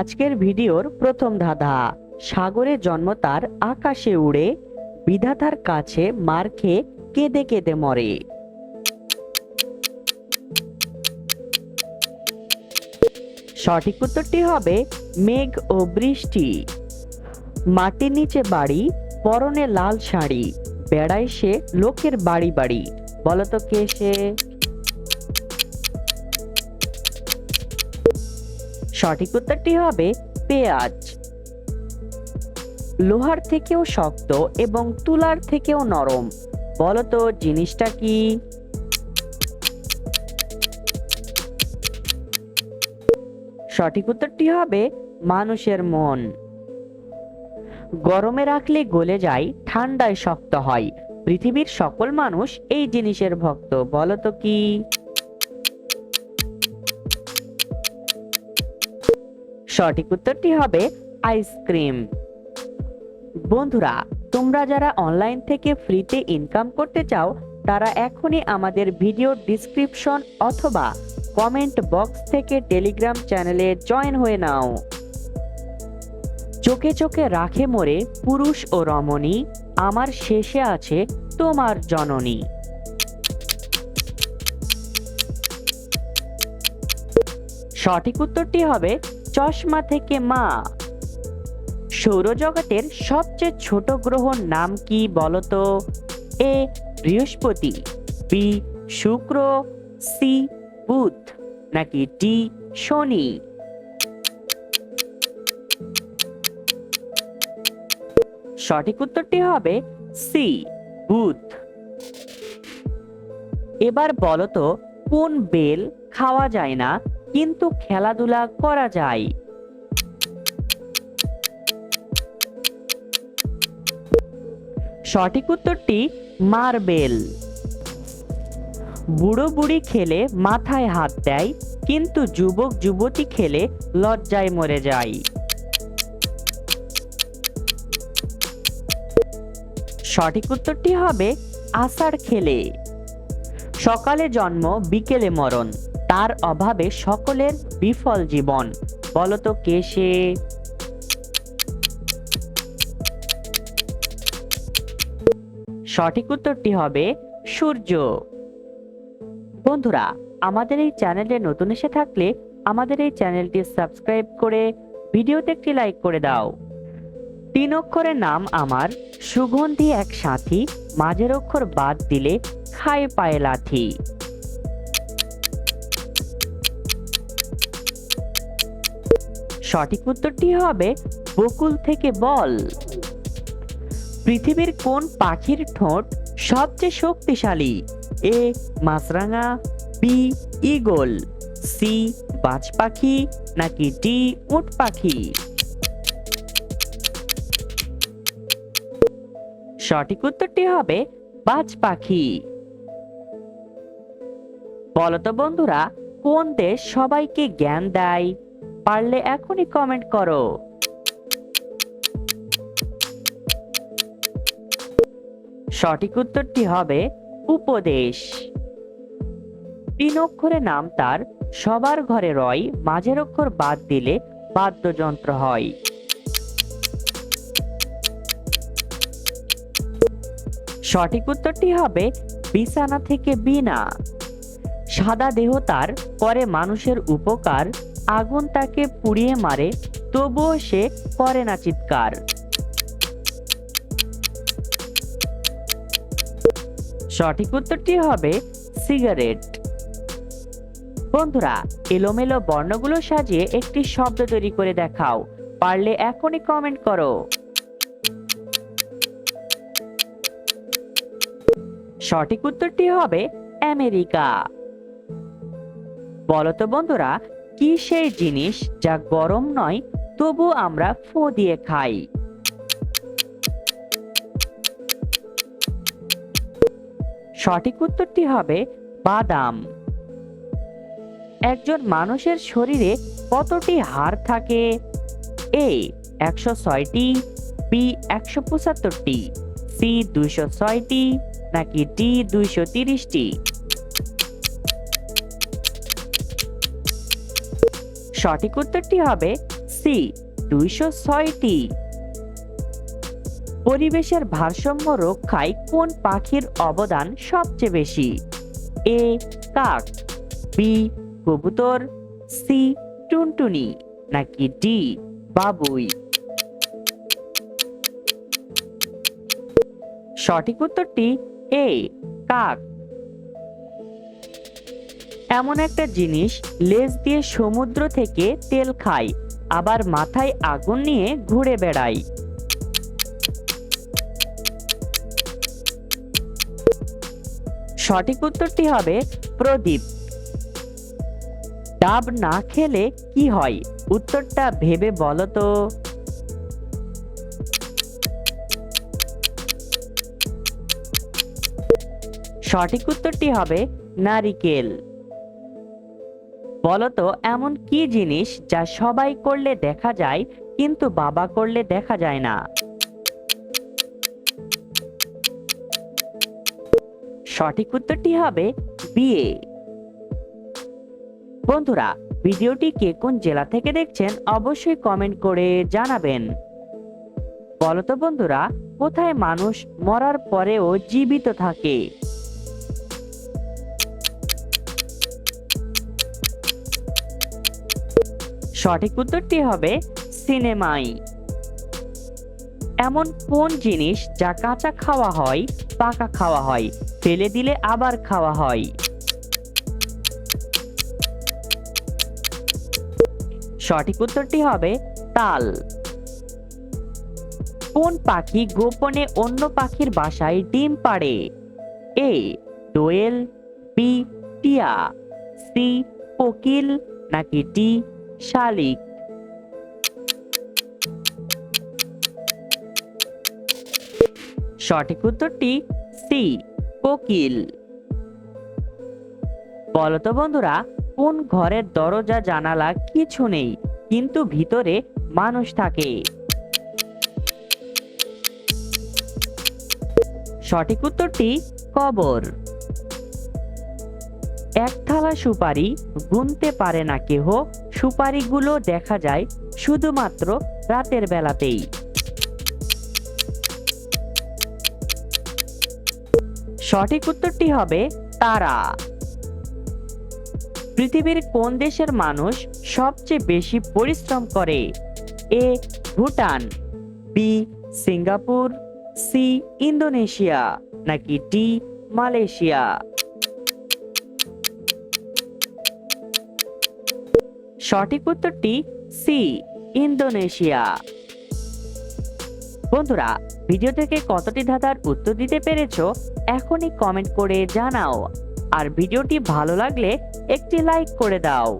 আজকের ভিডিওর প্রথম ধাঁধা। সাগরে জন্ম তার আকাশে উড়ে, বিধাতার কাছে মার খেয়ে কেঁদে কেঁদে মরে। সঠিক উত্তরটি হবে মেঘ ও বৃষ্টি। মাটির নিচে বাড়ি, পরনে লাল শাড়ি। বেড়ায় সে লোকের বাড়ি বাড়ি। বলতো কে সে? সঠিক উত্তরটি হবে পেঁয়াজ। লোহার থেকেও শক্ত এবং তুলার থেকেও নরম। বলতো জিনিসটা কি? সঠিক উত্তরটি হবে মানুষের মন। গরমে রাখলে গলে যায়, ঠান্ডায় শক্ত হয়। পৃথিবীর সকল মানুষ এই জিনিসের ভক্ত বলতো কি? সঠিক উত্তরটি হবে আইসক্রিম বন্ধুরা, তোমরা যারা অনলাইন থেকে ফ্রিতে ইনকাম করতে চাও, তারা এখনই আমাদের ভিডিও ডিসক্রিপশন অথবা কমেন্ট বক্স থেকে টেলিগ্রাম চ্যানেলে জয়েন হয়ে নাও। চোখে চোখে রাখে মোরে পুরুষ ও রমণী, আমার শেষে আছে তোমার জননী। সঠিক উত্তরটি হবে চশমা থেকে মা। সৌরজগতের সবচেয়ে ছোট গ্রহ নাম কি বলতো? এ, বৃহস্পতি, বি, শুক্র, সি, বুধ, নাকি ডি, শনি? সঠিক উত্তরটি হবে সি, বুধ। এবার বলতো, কোন বেল খাওয়া যায় না? কিন্তু খেলাধুলা করা যায়। সঠিক উত্তরটি মার্বেল। বুড়ো বুড়ি খেলে মাথায় হাত দেয়, কিন্তু যুবক যুবতী খেলে লজ্জায় মরে যায়। সঠিক উত্তরটি হবে আষাঢ় খেলে। সকালে জন্ম, বিকেলে মরণ। তার অভাবে সকলের বিফল জীবন। বলতো কে সে? সঠিক উত্তরটি হবে সূর্য। বন্ধুরা, আমাদের এই চ্যানেলে নতুন এসে থাকলে আমাদের এই চ্যানেলটি সাবস্ক্রাইব করে ভিডিওতে একটি লাইক করে দাও। তিন অক্ষরের নাম আমার, সুগন্ধি এক সাথী, মাঝের অক্ষর বাদ দিলে খায় পায়ে লাথি সঠিক উত্তরটি হবে বকুল থেকে বল। পৃথিবীর কোন পাখির ঠোঁট সবচেয়ে শক্তিশালী? এ, মাছরাঙা, বি, ইগল, সি, বাজ পাখি, নাকি ডি, উট পাখি? সঠিক উত্তরটি হবে বাজ পাখি। বলতো বন্ধুরা, কোন দেশ সবাইকে জ্ঞান দেয়? পারলে এখনই কমেন্ট করো। সঠিক উত্তরটি হবে উপদেশ। তিন অক্ষরে নাম তার, সবার ঘরে রয়, মাঝের অক্ষর বাদ দিলে বাদ্যযন্ত্র হয়। সঠিক উত্তরটি হবে বিছানা থেকে বিনা। সাদা দেহ তার করে মানুষের উপকার আগুন তাকে পুড়িয়ে মারে, তবুও সে করে না চিৎকার। সঠিক উত্তরটি হবে সিগারেট। বন্ধুরা, এলোমেলো বর্ণগুলো সাজিয়ে একটি শব্দ তৈরি করে দেখাও। পারলে এখনই কমেন্ট করো। সঠিক উত্তরটি হবে আমেরিকা। বলতো বন্ধুরা কি সেই জিনিস যা গরম নয়, তবু আমরা ফু দিয়ে খাই। সঠিক উত্তরটি হবে বাদাম। একজন মানুষের শরীরে কতটি হাড় থাকে? এ, একশো ছয়টি, বি, একশো পঁচাত্তরটি, সি, দুইশো ছয়টি, নাকি ডি, দুইশো তিরিশটি? সঠিক উত্তরটি হবে সি, দুইশো ছয়টি। পরিবেশের ভারসাম্য রক্ষায় কোন পাখির অবদান সবচেয়ে বেশি? এ, কাক, বি, কবুতর, সি, টুনটুনি, নাকি ডি, বাবুই? সঠিক উত্তরটি এ, কাক। এমন একটা জিনিস, লেজ দিয়ে সমুদ্র থেকে তেল খায় আবার মাথায় আগুন নিয়ে ঘুরে বেড়ায় সঠিক উত্তরটি হবে প্রদীপ। ডাব না খেলে কি হয়? উত্তরটা ভেবে বলো তো। সঠিক উত্তরটি হবে নারিকেল। বলতো, এমন কি জিনিস যা সবাই করলে দেখা যায়, কিন্তু বাবা করলে দেখা যায় না? সঠিক উত্তরটি হবে বিয়ে। বন্ধুরা, ভিডিওটি কে কোন জেলা থেকে দেখছেন অবশ্যই কমেন্ট করে জানাবেন। বলতো বন্ধুরা, কোথায় মানুষ মরার পরেও জীবিত থাকে? সঠিক উত্তরটি হবে সিনেমাই। এমন কোন জিনিস যা কাঁচা খাওয়া হয়, পাকা খাওয়া হয়, ফেলে দিলে আবার খাওয়া হয়? সঠিক উত্তরটি হবে তাল। কোন পাখি গোপনে অন্য পাখির বাসায় ডিম পাড়ে? এ, দোয়েল, বি, টিয়া, সি, কোকিল, নাকি ডি শালিক। সঠিক উত্তরটি সি, কোকিল। বলতো বন্ধুরা, কোন ঘরের দরজা, জানালা কিছু নেই, কিন্তু ভিতরে মানুষ থাকে। সঠিক উত্তরটি কবর। এক থালা সুপারি গুনতে পারে না কেহ, সুপারিগুলো দেখা যায় শুধুমাত্র রাতের বেলাতেই। সঠিক উত্তরটি হবে তারা। পৃথিবীর কোন দেশের মানুষ সবচেয়ে বেশি পরিশ্রম করে? A, Bhutan, B, Singapore, C, Indonesia, নাকি ডি, মালয়েশিয়া? সঠিক উত্তরটি সি ইন্দোনেশিয়া। বন্ধুরা, ভিডিও থেকে কতটি ধাঁধার উত্তর দিতে পেরেছ এখনই কমেন্ট করে জানাও। আর ভিডিওটি ভালো লাগলে একটি লাইক করে দাও।